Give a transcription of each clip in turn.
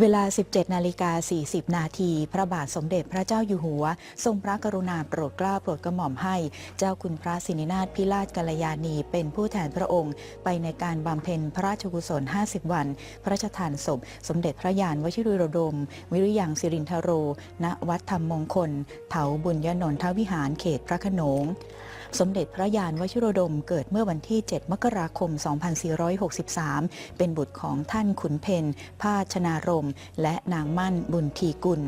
เวลา 17 นาฬิกา 40 นาที พระบาทสมเด็จพระเจ้าอยู่หัว ทรงพระกรุณาโปรดเกล้าโปรดกระหม่อมให้ เจ้าคุณพระสินินาถพิราชกัลยาณี เป็นผู้แทนพระองค์ ไปในการบำเพ็ญพระราชกุศล 50 วัน พระราชทานศพ สมเด็จพระยานวชิรดม วิริยังสิรินทโร ณ วัดธรรมมงคล เถาบุญยนนทวิหารเขตพระขนง สมเด็จพระยานวชิรดมเกิดเมื่อวันที่ 7 มกราคม 2463 เป็นบุตรของท่านขุนเพนพาชนารมและนางมั่นบุญทีกุล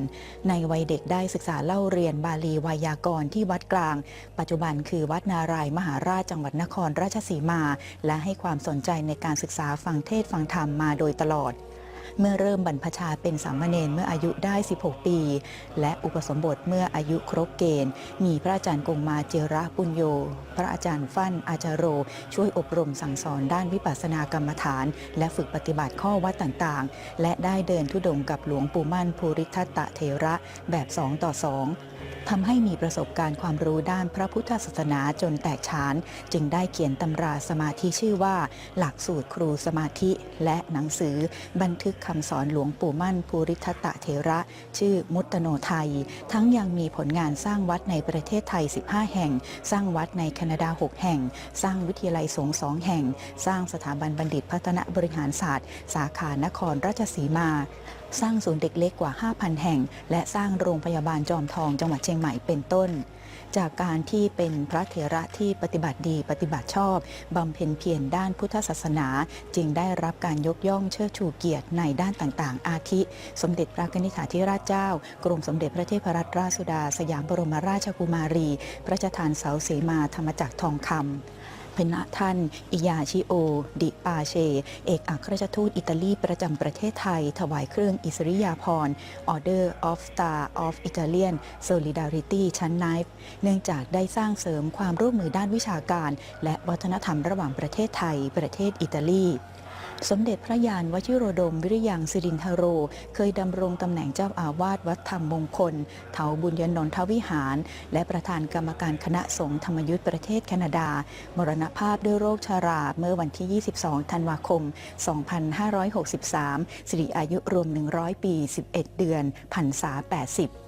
ในวัยเด็กได้ศึกษาเล่าเรียนบาลีไวยากรณ์ที่วัดกลาง ปัจจุบันคือวัดนารายมหาราชจังหวัดนครราชสีมา และให้ความสนใจในการศึกษาฟังเทศฟังธรรมมาโดยตลอด เมื่อเริ่มบรรพชาเป็นสามเณรเมื่ออายุได้ 16 ปี และอุปสมบทเมื่ออายุครบเกณฑ์ มีพระอาจารย์กงมาเจระปุญโย พระอาจารย์ฟั่นอาจารโร ช่วยอบรมสั่งสอนด้านวิปัสสนากรรมฐาน และฝึกปฏิบัติข้อวัดต่างๆ และได้เดินทุดงกับหลวงปู่มั่นภูริทัตตะเทระแบบสองต่อสองทำให้มีประสบการณ์ความรู้ด้านพระพุทธศาสนาจนแตกฉาน จึงได้เขียนตำราสมาธิชื่อว่า หลักสูตรครูสมาธิและหนังสือ บันทึกคำสอนหลวงปู่มั่นภูริทัตตะเถระ ชื่อมุตตโนไทย ทั้งยังมีผลงานสร้างวัดในประเทศไทย 15 แห่ง สร้างวัดในแคนาดา 6 แห่ง สร้างวิทยาลัยสงฆ์สองแห่ง สร้างสถาบันบัณฑิตพัฒนบริหารศาสตร์ สาขานครราชสีมา สร้างศูนย์เด็กเล็กกว่า 5,000 แห่ง และสร้างโรงพยาบาลจอมทองจังงหวัดเชียงใหม่เป็นต้น จากการที่เป็นพระเถระที่ปฏิบัติดีปฏิบัติชอบบำเพ็ญเพียรด้านพุทธศาสนา จึงได้รับการยกย่องเชิดชูเกียรติในด้านต่างๆ อาทิ สมเด็จพระนิธิาธิราชเจ้า กรมสมเด็จพระเทพรัตนราชสุดา สยามบรมราชกุมารี พระราชทานเสาเสมาธรรมจักรทองคำ พนะท่าน อิยาชิโอ ดิปาเช เอกอัครราชทูตอิตาลีประจำประเทศไทย ถวายเครื่องอิสริยาภรณ์ Order of Star of Italian Solidarity ชั้นไนฟ์เนื่องจากได้สร้างเสริมความร่วมมือด้านวิชาการ และวัฒนธรรมระหว่างประเทศไทย ประเทศอิตาลี สมเด็จพระยานวชิโรดม วิริยังสิรินทโร เคยดำรงตำแหน่งเจ้าอาวาสวัดธรรมมงคล เถาบุญยนนทวิหาร และประธานกรรมการคณะสงฆ์ธรรมยุทธประเทศแคนาดา มรณภาพด้วยโรคชาราเมื่อวันที่ 22 ธันวาคม 2563 สิริอายุรวม 100 ปี 11 เดือนพรรษา 80